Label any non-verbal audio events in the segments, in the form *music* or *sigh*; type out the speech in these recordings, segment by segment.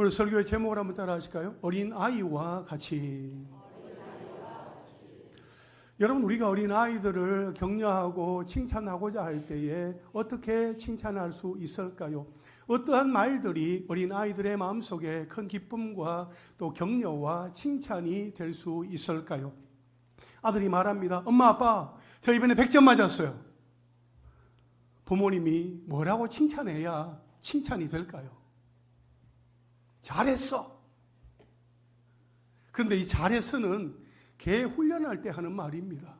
오늘 설교의 제목을 한번 따라 하실까요? 어린 아이와 같이. 여러분 우리가 어린 아이들을 격려하고 칭찬하고자 할 때에 어떻게 칭찬할 수 있을까요? 어떠한 말들이 어린 아이들의 마음속에 큰 기쁨과 또 격려와 칭찬이 될 수 있을까요? 아들이 말합니다. 엄마 아빠 저 이번에 100점 맞았어요. 부모님이 뭐라고 칭찬해야 칭찬이 될까요? 잘했어. 그런데 이 잘했어는 개 훈련할 때 하는 말입니다.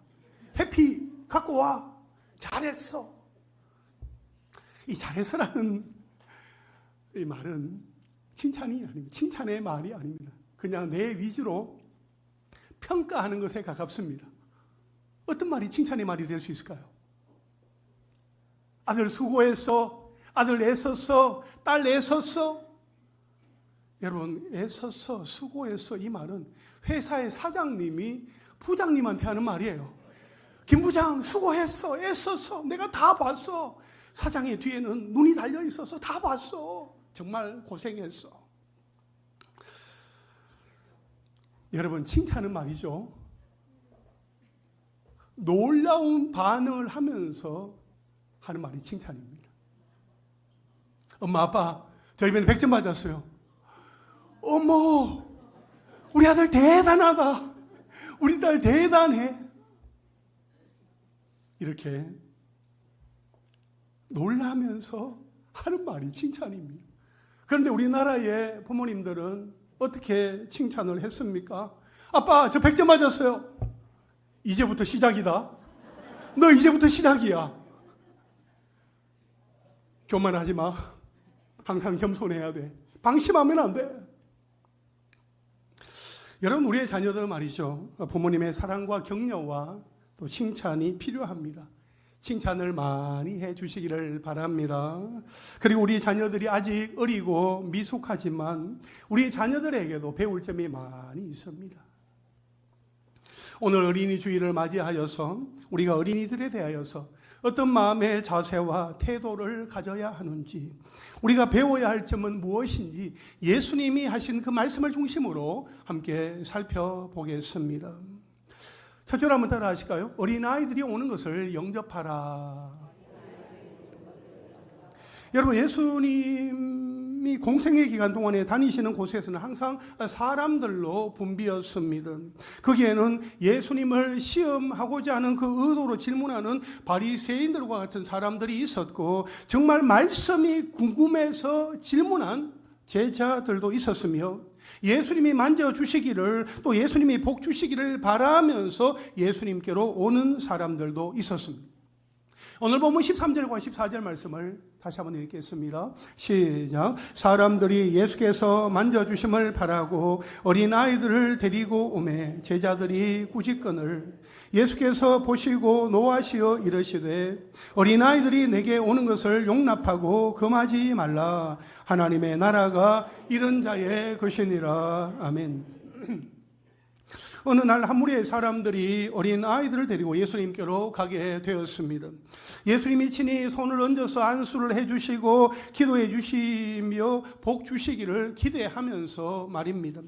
해피 갖고 와. 잘했어. 이 잘했어라는 이 말은 칭찬이 아닙니다. 칭찬의 말이 아닙니다. 그냥 내 위주로 평가하는 것에 가깝습니다. 어떤 말이 칭찬의 말이 될 수 있을까요? 아들 수고했어. 아들 애썼어. 딸 애썼어. 여러분, 애썼어, 수고했어 이 말은 회사의 사장님이 부장님한테 하는 말이에요. 김 부장 수고했어, 애썼어, 내가 다 봤어. 사장의 뒤에는 눈이 달려 있어서 다 봤어. 정말 고생했어. 여러분, 칭찬은 말이죠. 놀라운 반응을 하면서 하는 말이 칭찬입니다. 엄마, 아빠, 저 이번에 100점 맞았어요. 어머, 우리 아들 대단하다. 우리 딸 대단해. 이렇게 놀라면서 하는 말이 칭찬입니다. 그런데 우리나라의 부모님들은 어떻게 칭찬을 했습니까? 아빠, 저 100점 맞았어요. 이제부터 시작이다. 너 이제부터 시작이야. 교만하지 마. 항상 겸손해야 돼. 방심하면 안 돼. 여러분, 우리의 자녀들 말이죠. 부모님의 사랑과 격려와 또 칭찬이 필요합니다. 칭찬을 많이 해 주시기를 바랍니다. 그리고 우리 자녀들이 아직 어리고 미숙하지만 우리 자녀들에게도 배울 점이 많이 있습니다. 오늘 어린이 주일을 맞이하여서 우리가 어린이들에 대하여서 어떤 마음의 자세와 태도를 가져야 하는지, 우리가 배워야 할 점은 무엇인지 예수님이 하신 그 말씀을 중심으로 함께 살펴보겠습니다. 첫절 한번 따라 하실까요? 어린아이들이 오는 것을 영접하라. 여러분, 예수님 이 공생의 기간 동안에 다니시는 곳에서는 항상 사람들로 붐비었습니다. 거기에는 예수님을 시험하고자 하는 그 의도로 질문하는 바리새인들과 같은 사람들이 있었고, 정말 말씀이 궁금해서 질문한 제자들도 있었으며, 예수님이 만져주시기를 또 예수님이 복 주시기를 바라면서 예수님께로 오는 사람들도 있었습니다. 오늘 보면 13절과 14절 말씀을 다시 한번 읽겠습니다. 시작. 사람들이 예수께서 만져주심을 바라고 어린 아이들을 데리고 오매 제자들이 꾸짖건을 예수께서 보시고 노하시어 이르시되 어린 아이들이 내게 오는 것을 용납하고 금하지 말라. 하나님의 나라가 이런 자의 것이니라. 아멘. *clears throat* 어느 날 한 무리의 사람들이 어린 아이들을 데리고 예수님께로 가게 되었습니다. 예수님이 친히 손을 얹어서 안수를 해주시고 기도해 주시며 복 주시기를 기대하면서 말입니다.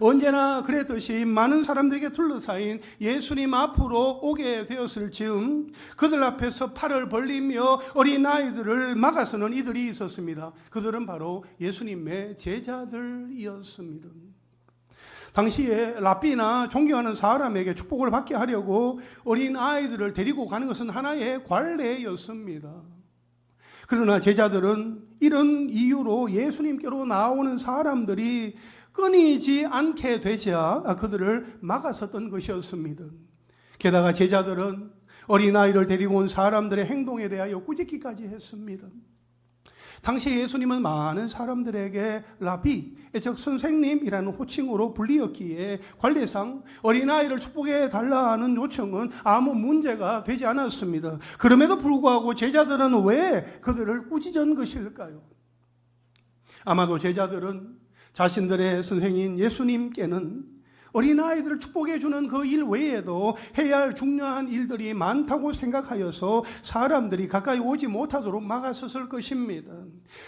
언제나 그랬듯이 많은 사람들에게 둘러싸인 예수님 앞으로 오게 되었을 즈음 그들 앞에서 팔을 벌리며 어린 아이들을 막아서는 이들이 있었습니다. 그들은 바로 예수님의 제자들이었습니다. 당시에 랍비나 존경하는 사람에게 축복을 받게 하려고 어린 아이들을 데리고 가는 것은 하나의 관례였습니다. 그러나 제자들은 이런 이유로 예수님께로 나오는 사람들이 끊이지 않게 되자 그들을 막았었던 것이었습니다. 게다가 제자들은 어린아이를 데리고 온 사람들의 행동에 대하여 꾸짖기까지 했습니다. 당시 예수님은 많은 사람들에게 라비, 즉 선생님이라는 호칭으로 불리었기에 관례상 어린아이를 축복해 달라 하는 요청은 아무 문제가 되지 않았습니다. 그럼에도 불구하고 제자들은 왜 그들을 꾸짖은 것일까요? 아마도 제자들은 자신들의 선생인 예수님께는 어린아이들을 축복해 주는 그 일 외에도 해야 할 중요한 일들이 많다고 생각하여서 사람들이 가까이 오지 못하도록 막아섰을 것입니다.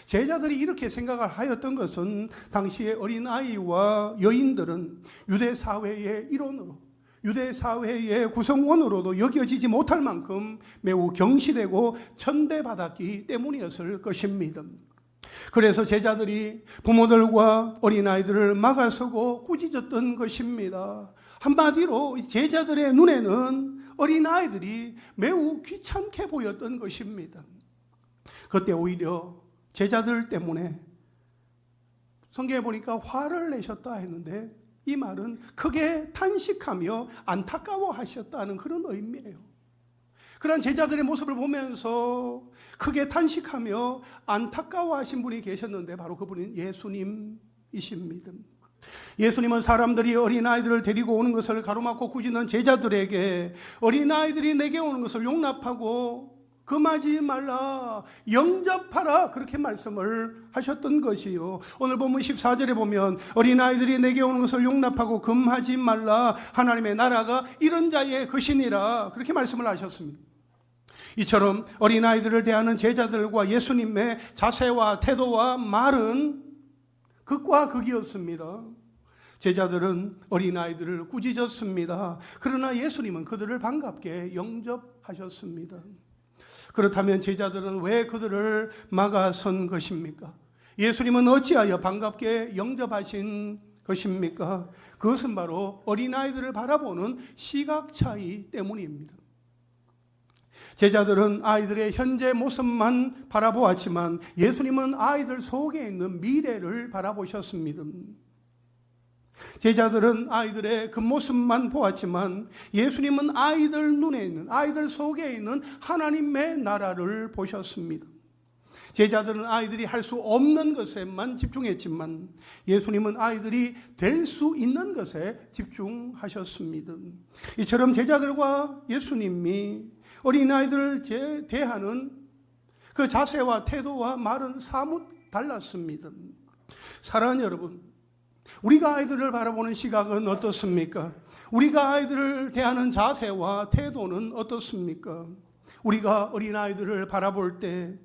제자들이 이렇게 생각을 하였던 것은 당시의 어린아이와 여인들은 유대 사회의 일원으로 유대 사회의 구성원으로도 여겨지지 못할 만큼 매우 경시되고 천대받았기 때문이었을 것입니다. 그래서 제자들이 부모들과 어린아이들을 막아서고 꾸짖었던 것입니다. 한마디로 제자들의 눈에는 어린아이들이 매우 귀찮게 보였던 것입니다. 그때 오히려 제자들 때문에 성경에 보니까 화를 내셨다 했는데 이 말은 크게 탄식하며 안타까워 하셨다는 그런 의미예요. 그런 제자들의 모습을 보면서 크게 탄식하며 안타까워 하신 분이 계셨는데 바로 그분은 예수님이십니다. 예수님은 사람들이 어린아이들을 데리고 오는 것을 가로막고 꾸짖는 제자들에게 어린아이들이 내게 오는 것을 용납하고 금하지 말라 영접하라 그렇게 말씀을 하셨던 것이요 오늘 본문 14절에 보면 어린아이들이 내게 오는 것을 용납하고 금하지 말라 하나님의 나라가 이런 자의 것이니라 그렇게 말씀을 하셨습니다 이처럼 어린아이들을 대하는 제자들과 예수님의 자세와 태도와 말은 극과 극이었습니다. 제자들은 어린아이들을 꾸짖었습니다. 그러나 예수님은 그들을 반갑게 영접하셨습니다. 그렇다면 제자들은 왜 그들을 막아선 것입니까? 예수님은 어찌하여 반갑게 영접하신 것입니까? 그것은 바로 어린아이들을 바라보는 시각 차이 때문입니다. 제자들은 아이들의 현재 모습만 바라보았지만 예수님은 아이들 속에 있는 미래를 바라보셨습니다. 제자들은 아이들의 그 모습만 보았지만 예수님은 아이들 눈에 있는 아이들 속에 있는 하나님의 나라를 보셨습니다. 제자들은 아이들이 할 수 없는 것에만 집중했지만 예수님은 아이들이 될 수 있는 것에 집중하셨습니다. 이처럼 제자들과 예수님이 어린아이들을 대하는 그 자세와 태도와 말은 사뭇 달랐습니다. 사랑하는 여러분, 우리가 아이들을 바라보는 시각은 어떻습니까? 우리가 아이들을 대하는 자세와 태도는 어떻습니까? 우리가 어린아이들을 바라볼 때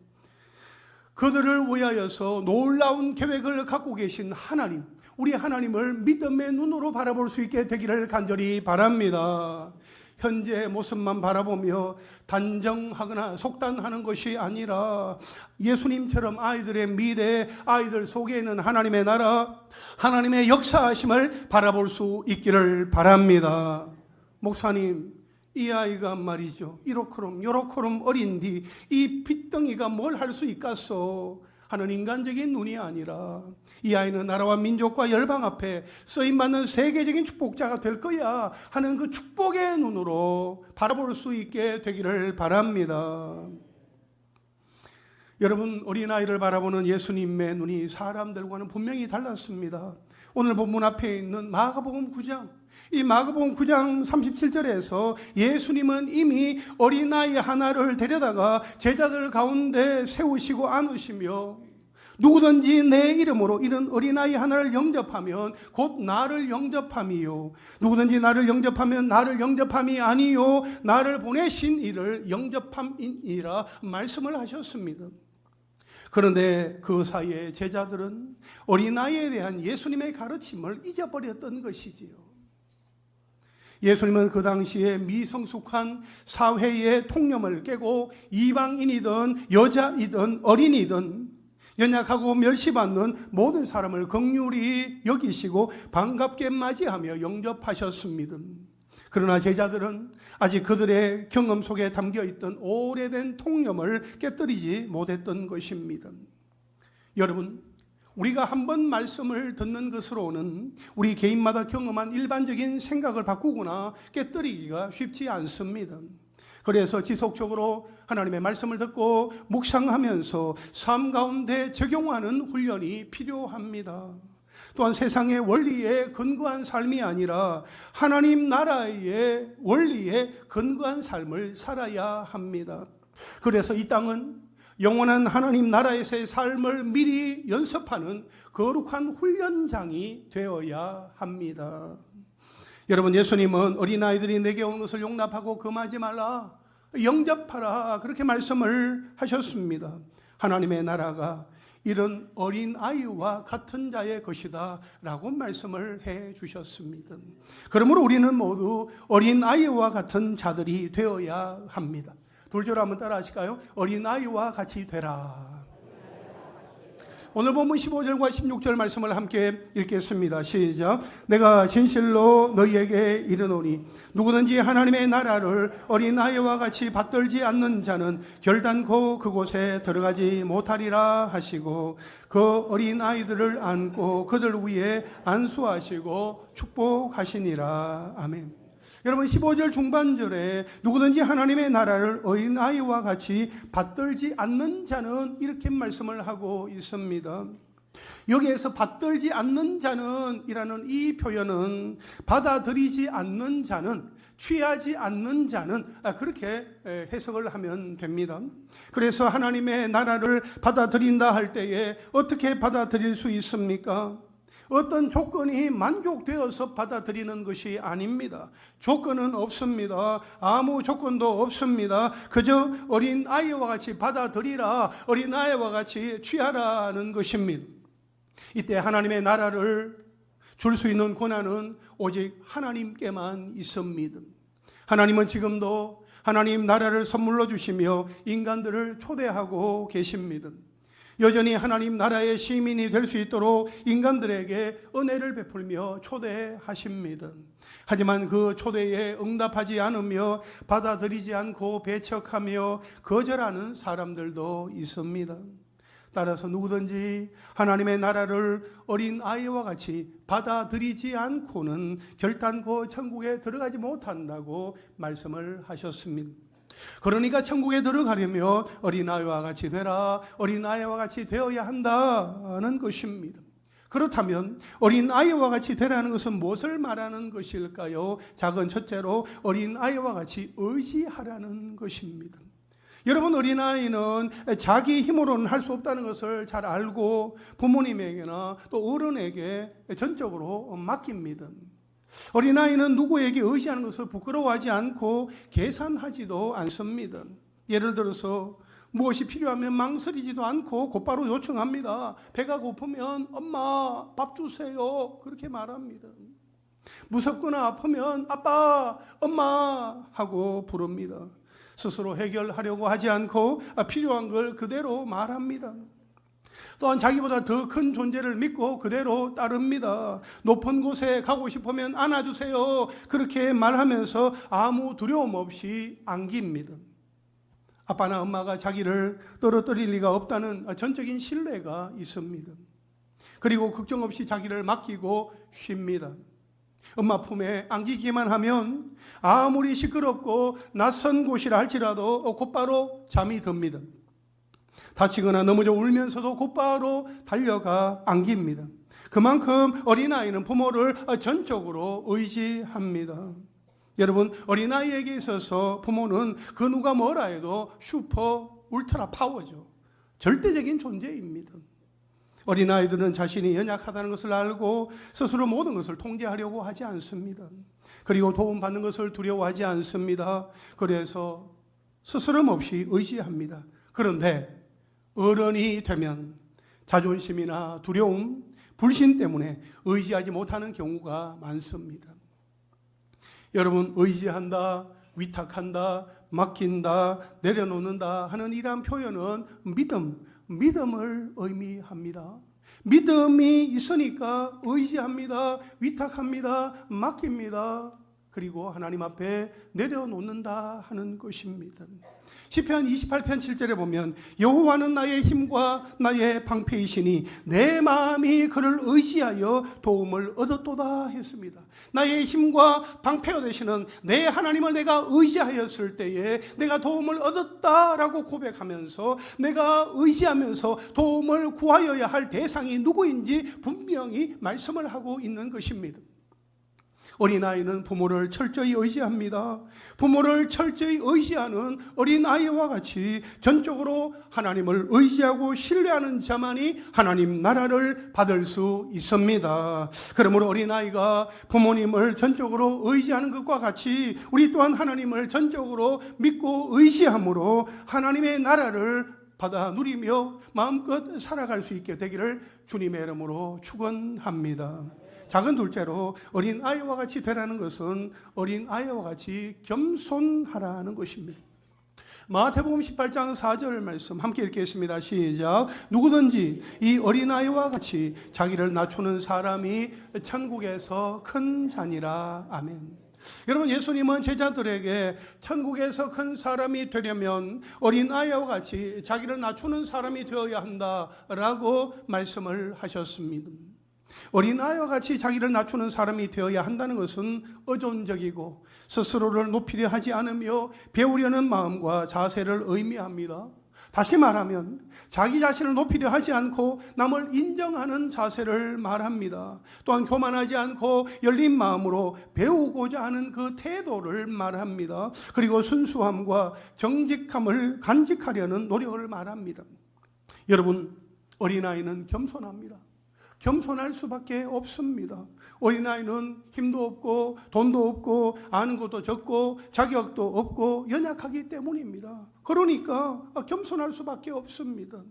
그들을 위하여서 놀라운 계획을 갖고 계신 하나님, 우리 하나님을 믿음의 눈으로 바라볼 수 있게 되기를 간절히 바랍니다. 현재의 모습만 바라보며 단정하거나 속단하는 것이 아니라 예수님처럼 아이들의 미래, 아이들 속에 있는 하나님의 나라, 하나님의 역사하심을 바라볼 수 있기를 바랍니다. 목사님, 이 아이가 말이죠. 이렇게럼 요렇게럼 어린디 이 빚덩이가 뭘 할 수 있겠소? 하는 인간적인 눈이 아니라 이 아이는 나라와 민족과 열방 앞에 쓰임받는 세계적인 축복자가 될 거야 하는 그 축복의 눈으로 바라볼 수 있게 되기를 바랍니다. 여러분 어린아이를 바라보는 예수님의 눈이 사람들과는 분명히 달랐습니다. 오늘 본문 앞에 있는 마가복음 9장 이 마가복음 9장 37절에서 예수님은 이미 어린아이 하나를 데려다가 제자들 가운데 세우시고 안으시며 누구든지 내 이름으로 이런 어린아이 하나를 영접하면 곧 나를 영접함이요. 누구든지 나를 영접하면 나를 영접함이 아니요. 나를 보내신 이를 영접함이라 말씀을 하셨습니다. 그런데 그 사이에 제자들은 어린아이에 대한 예수님의 가르침을 잊어버렸던 것이지요. 예수님은 그 당시에 미성숙한 사회의 통념을 깨고 이방인이든 여자이든 어린이든 연약하고 멸시받는 모든 사람을 극률히 여기시고 반갑게 맞이하며 영접하셨습니다. 그러나 제자들은 아직 그들의 경험 속에 담겨 있던 오래된 통념을 깨뜨리지 못했던 것입니다. 여러분, 우리가 한 번 말씀을 듣는 것으로는 우리 개인마다 경험한 일반적인 생각을 바꾸거나 깨뜨리기가 쉽지 않습니다. 그래서 지속적으로 하나님의 말씀을 듣고 묵상하면서 삶 가운데 적용하는 훈련이 필요합니다. 또한 세상의 원리에 근거한 삶이 아니라 하나님 나라의 원리에 근거한 삶을 살아야 합니다. 그래서 이 땅은 영원한 하나님 나라에서의 삶을 미리 연습하는 거룩한 훈련장이 되어야 합니다. 여러분 예수님은 어린아이들이 내게 오는 것을 용납하고 금하지 말라 영접하라 그렇게 말씀을 하셨습니다. 하나님의 나라가 이런 어린 아이와 같은 자의 것이다 라고 말씀을 해 주셨습니다. 그러므로 우리는 모두 어린 아이와 같은 자들이 되어야 합니다. 둘절 한번 따라 하실까요? 어린 아이와 같이 되라. 오늘 본문 15절과 16절 말씀을 함께 읽겠습니다. 시작. 내가 진실로 너희에게 이르노니 누구든지 하나님의 나라를 어린 아이와 같이 받들지 않는 자는 결단코 그곳에 들어가지 못하리라 하시고 그 어린 아이들을 안고 그들 위에 안수하시고 축복하시니라. 아멘. 여러분 15절 중반절에 누구든지 하나님의 나라를 어린 아이와 같이 받들지 않는 자는 이렇게 말씀을 하고 있습니다. 여기에서 받들지 않는 자는 이라는 이 표현은 받아들이지 않는 자는 취하지 않는 자는 아, 그렇게 해석을 하면 됩니다. 그래서 하나님의 나라를 받아들인다 할 때에 어떻게 받아들일 수 있습니까? 어떤 조건이 만족되어서 받아들이는 것이 아닙니다. 조건은 없습니다. 아무 조건도 없습니다. 그저 어린 아이와 같이 받아들이라, 어린 아이와 같이 취하라는 것입니다. 이때 하나님의 나라를 줄 수 있는 권한은 오직 하나님께만 있습니다. 하나님은 지금도 하나님 나라를 선물로 주시며 인간들을 초대하고 계십니다. 여전히 하나님 나라의 시민이 될 수 있도록 인간들에게 은혜를 베풀며 초대하십니다. 하지만 그 초대에 응답하지 않으며 받아들이지 않고 배척하며 거절하는 사람들도 있습니다. 따라서 누구든지 하나님의 나라를 어린 아이와 같이 받아들이지 않고는 결단코 천국에 들어가지 못한다고 말씀을 하셨습니다. 그러니까 천국에 들어가려면 어린아이와 같이 되라, 어린아이와 같이 되어야 한다는 것입니다. 그렇다면 어린아이와 같이 되라는 것은 무엇을 말하는 것일까요? 작은 첫째로 어린아이와 같이 의지하라는 것입니다. 여러분 어린아이는 자기 힘으로는 할 수 없다는 것을 잘 알고 부모님에게나 또 어른에게 전적으로 맡깁니다. 어린아이는 누구에게 의지하는 것을 부끄러워하지 않고 계산하지도 않습니다. 예를 들어서 무엇이 필요하면 망설이지도 않고 곧바로 요청합니다. 배가 고프면 엄마 밥 주세요. 그렇게 말합니다. 무섭거나 아프면 아빠, 엄마 하고 부릅니다. 스스로 해결하려고 하지 않고 필요한 걸 그대로 말합니다. 또한 자기보다 더 큰 존재를 믿고 그대로 따릅니다. 높은 곳에 가고 싶으면 안아주세요. 그렇게 말하면서 아무 두려움 없이 안깁니다. 아빠나 엄마가 자기를 떨어뜨릴 리가 없다는 전적인 신뢰가 있습니다. 그리고 걱정 없이 자기를 맡기고 쉽니다. 엄마 품에 안기기만 하면 아무리 시끄럽고 낯선 곳이라 할지라도 곧바로 잠이 듭니다. 다치거나 넘어져 울면서도 곧바로 달려가 안깁니다. 그만큼 어린아이는 부모를 전적으로 의지합니다. 여러분, 어린아이에게 있어서 부모는 그 누가 뭐라 해도 슈퍼 울트라 파워죠. 절대적인 존재입니다. 어린아이들은 자신이 연약하다는 것을 알고 스스로 모든 것을 통제하려고 하지 않습니다. 그리고 도움받는 것을 두려워하지 않습니다. 그래서 스스럼 없이 의지합니다. 그런데 어른이 되면 자존심이나 두려움, 불신 때문에 의지하지 못하는 경우가 많습니다. 여러분, 의지한다, 위탁한다, 맡긴다, 내려놓는다 하는 이러한 표현은 믿음, 믿음을 의미합니다. 믿음이 있으니까 의지합니다, 위탁합니다, 맡깁니다. 그리고 하나님 앞에 내려놓는다 하는 것입니다. 시편 28편 7절에 보면 여호와는 나의 힘과 나의 방패이시니 내 마음이 그를 의지하여 도움을 얻었도다 했습니다. 나의 힘과 방패가 되시는 내 하나님을 내가 의지하였을 때에 내가 도움을 얻었다라고 고백하면서 내가 의지하면서 도움을 구하여야 할 대상이 누구인지 분명히 말씀을 하고 있는 것입니다. 어린아이는 부모를 철저히 의지합니다. 부모를 철저히 의지하는 어린아이와 같이 전적으로 하나님을 의지하고 신뢰하는 자만이 하나님 나라를 받을 수 있습니다. 그러므로 어린아이가 부모님을 전적으로 의지하는 것과 같이 우리 또한 하나님을 전적으로 믿고 의지함으로 하나님의 나라를 받아 누리며 마음껏 살아갈 수 있게 되기를 주님의 이름으로 축원합니다. 작은 둘째로 어린 아이와 같이 되라는 것은 어린 아이와 같이 겸손하라는 것입니다. 마태복음 18장 4절 말씀 함께 읽겠습니다. 시작. 누구든지 이 어린아이와 같이 자기를 낮추는 사람이 천국에서 큰 자니라. 아멘. 여러분 예수님은 제자들에게 천국에서 큰 사람이 되려면 어린 아이와 같이 자기를 낮추는 사람이 되어야 한다라고 말씀을 하셨습니다. 어린 아이와 같이 자기를 낮추는 사람이 되어야 한다는 것은 의존적이고 스스로를 높이려 하지 않으며 배우려는 마음과 자세를 의미합니다. 다시 말하면 자기 자신을 높이려 하지 않고 남을 인정하는 자세를 말합니다. 또한 교만하지 않고 열린 마음으로 배우고자 하는 그 태도를 말합니다. 그리고 순수함과 정직함을 간직하려는 노력을 말합니다. 여러분, 어린아이는 겸손합니다. 겸손할 수밖에 없습니다. 어린아이는 힘도 없고 돈도 없고 아는 것도 적고 자격도 없고 연약하기 때문입니다. 그러니까 겸손할 수밖에 없습니다.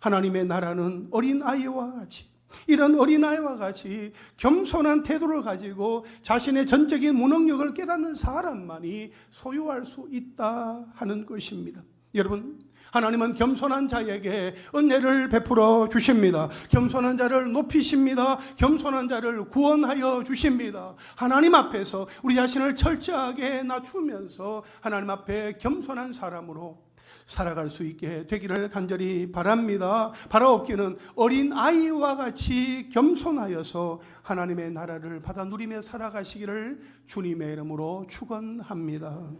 하나님의 나라는 어린아이와 같이 이런 어린아이와 같이 겸손한 태도를 가지고 자신의 전적인 무능력을 깨닫는 사람만이 소유할 수 있다 하는 것입니다. 여러분, 하나님은 겸손한 자에게 은혜를 베풀어 주십니다. 겸손한 자를 높이십니다. 겸손한 자를 구원하여 주십니다. 하나님 앞에서 우리 자신을 철저하게 낮추면서 하나님 앞에 겸손한 사람으로 살아갈 수 있게 되기를 간절히 바랍니다. 바라옵기는 어린 아이와 같이 겸손하여서 하나님의 나라를 받아 누리며 살아가시기를 주님의 이름으로 축원합니다.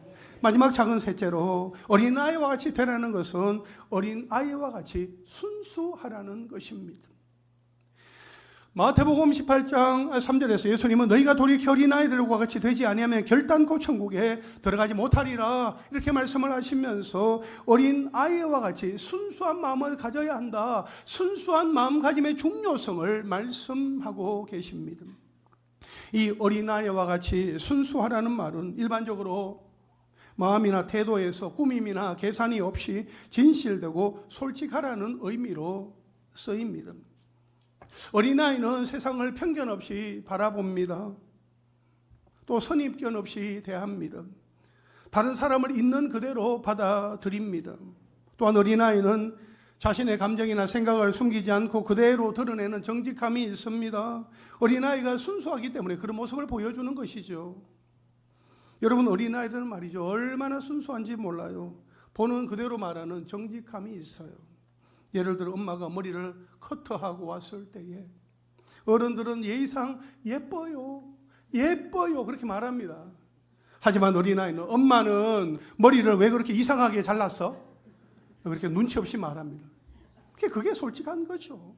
마지막 작은 셋째로 어린 아이와 같이 되라는 것은 어린 아이와 같이 순수하라는 것입니다. 마태복음 18장 3절에서 예수님은 너희가 돌이켜 어린아이들과 같이 되지 아니하면 결단코 천국에 들어가지 못하리라 이렇게 말씀을 하시면서 어린아이와 같이 순수한 마음을 가져야 한다. 순수한 마음가짐의 중요성을 말씀하고 계십니다. 이 어린아이와 같이 순수하라는 말은 일반적으로 마음이나 태도에서 꾸밈이나 계산이 없이 진실되고 솔직하라는 의미로 쓰입니다. 어린아이는 세상을 편견 없이 바라봅니다. 또 선입견 없이 대합니다. 다른 사람을 있는 그대로 받아들입니다. 또한 어린아이는 자신의 감정이나 생각을 숨기지 않고 그대로 드러내는 정직함이 있습니다. 어린아이가 순수하기 때문에 그런 모습을 보여주는 것이죠. 여러분 어린아이들은 말이죠. 얼마나 순수한지 몰라요. 보는 그대로 말하는 정직함이 있어요. 예를 들어 엄마가 머리를 커트하고 왔을 때에 어른들은 예의상 예뻐요. 예뻐요. 그렇게 말합니다. 하지만 어린아이는 엄마는 머리를 왜 그렇게 이상하게 잘랐어? 그렇게 눈치 없이 말합니다. 그게, 그게 솔직한 거죠.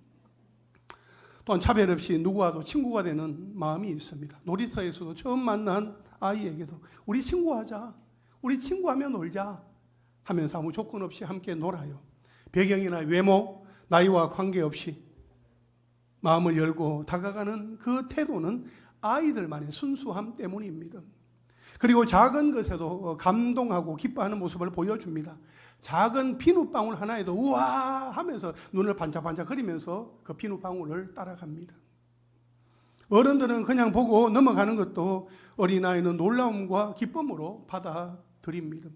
또한 차별 없이 누구와도 친구가 되는 마음이 있습니다. 놀이터에서도 처음 만난 아이에게도 우리 친구하자. 우리 친구하면 놀자. 하면서 아무 조건 없이 함께 놀아요. 배경이나 외모, 나이와 관계없이 마음을 열고 다가가는 그 태도는 아이들만의 순수함 때문입니다. 그리고 작은 것에도 감동하고 기뻐하는 모습을 보여줍니다. 작은 비눗방울 하나에도 우와 하면서 눈을 반짝반짝 거리면서 그 비눗방울을 따라갑니다. 어른들은 그냥 보고 넘어가는 것도 어린아이는 놀라움과 기쁨으로 받아들입니다.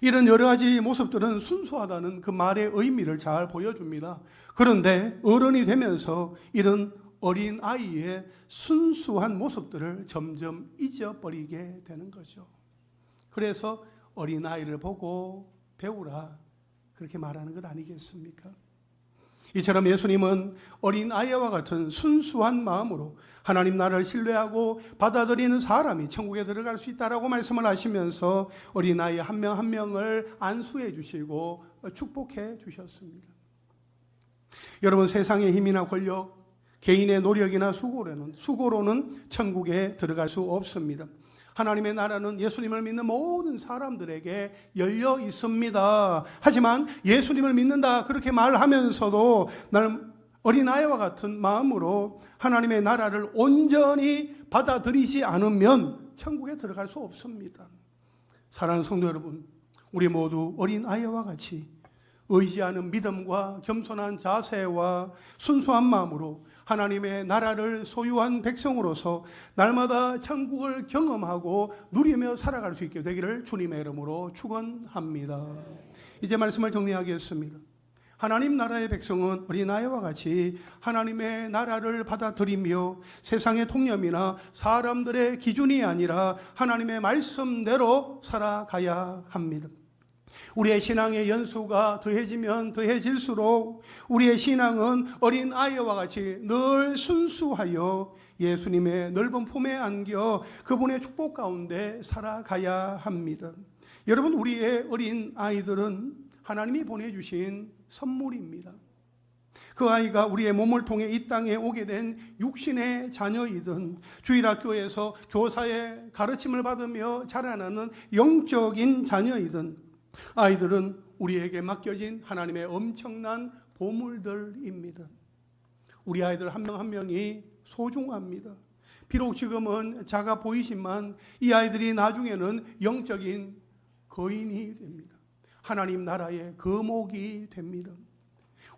이런 여러 가지 모습들은 순수하다는 그 말의 의미를 잘 보여줍니다. 그런데 어른이 되면서 이런 어린 아이의 순수한 모습들을 점점 잊어버리게 되는 거죠. 그래서 어린 아이를 보고 배우라 그렇게 말하는 것 아니겠습니까? 이처럼 예수님은 어린 아이와 같은 순수한 마음으로 하나님 나라를 신뢰하고 받아들이는 사람이 천국에 들어갈 수 있다라고 말씀을 하시면서 어린 아이 한 명 한 명을 안수해 주시고 축복해 주셨습니다. 여러분 세상의 힘이나 권력 개인의 노력이나 수고로는 수고로는 천국에 들어갈 수 없습니다. 하나님의 나라는 예수님을 믿는 모든 사람들에게 열려 있습니다. 하지만 예수님을 믿는다 그렇게 말하면서도 나는 어린아이와 같은 마음으로 하나님의 나라를 온전히 받아들이지 않으면 천국에 들어갈 수 없습니다. 사랑하는 성도 여러분, 우리 모두 어린아이와 같이 의지하는 믿음과 겸손한 자세와 순수한 마음으로 하나님의 나라를 소유한 백성으로서 날마다 천국을 경험하고 누리며 살아갈 수 있게 되기를 주님의 이름으로 축원합니다. 이제 말씀을 정리하겠습니다. 하나님 나라의 백성은 어린아이와 같이 하나님의 나라를 받아들이며 세상의 통념이나 사람들의 기준이 아니라 하나님의 말씀대로 살아가야 합니다. 우리의 신앙의 연수가 더해지면 더해질수록 우리의 신앙은 어린 아이와 같이 늘 순수하여 예수님의 넓은 품에 안겨 그분의 축복 가운데 살아가야 합니다. 여러분, 우리의 어린 아이들은 하나님이 보내주신 선물입니다. 그 아이가 우리의 몸을 통해 이 땅에 오게 된 육신의 자녀이든 주일학교에서 교사의 가르침을 받으며 자라나는 영적인 자녀이든 아이들은 우리에게 맡겨진 하나님의 엄청난 보물들입니다. 우리 아이들 한명한 명이 소중합니다. 비록 지금은 작아 보이지만 이 아이들이 나중에는 영적인 거인이 됩니다. 하나님 나라의 거목이 됩니다.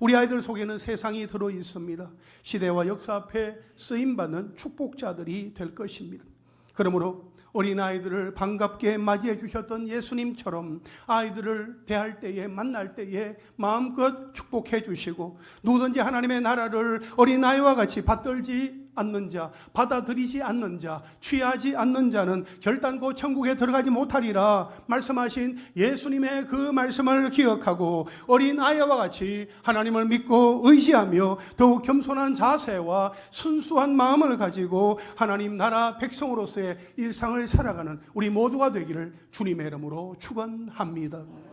우리 아이들 속에는 세상이 들어 있습니다. 시대와 역사 앞에 쓰임 받는 축복자들이 될 것입니다. 그러므로 어린 아이들을 반갑게 맞이해 주셨던 예수님처럼 아이들을 대할 때에 만날 때에 마음껏 축복해 주시고 누구든지 하나님의 나라를 어린 아이와 같이 받들지 않는 자, 받아들이지 않는 자, 취하지 않는 자는 결단코 천국에 들어가지 못하리라 말씀하신 예수님의 그 말씀을 기억하고 어린 아이와 같이 하나님을 믿고 의지하며 더욱 겸손한 자세와 순수한 마음을 가지고 하나님 나라 백성으로서의 일상을 살아가는 우리 모두가 되기를 주님의 이름으로 축원합니다.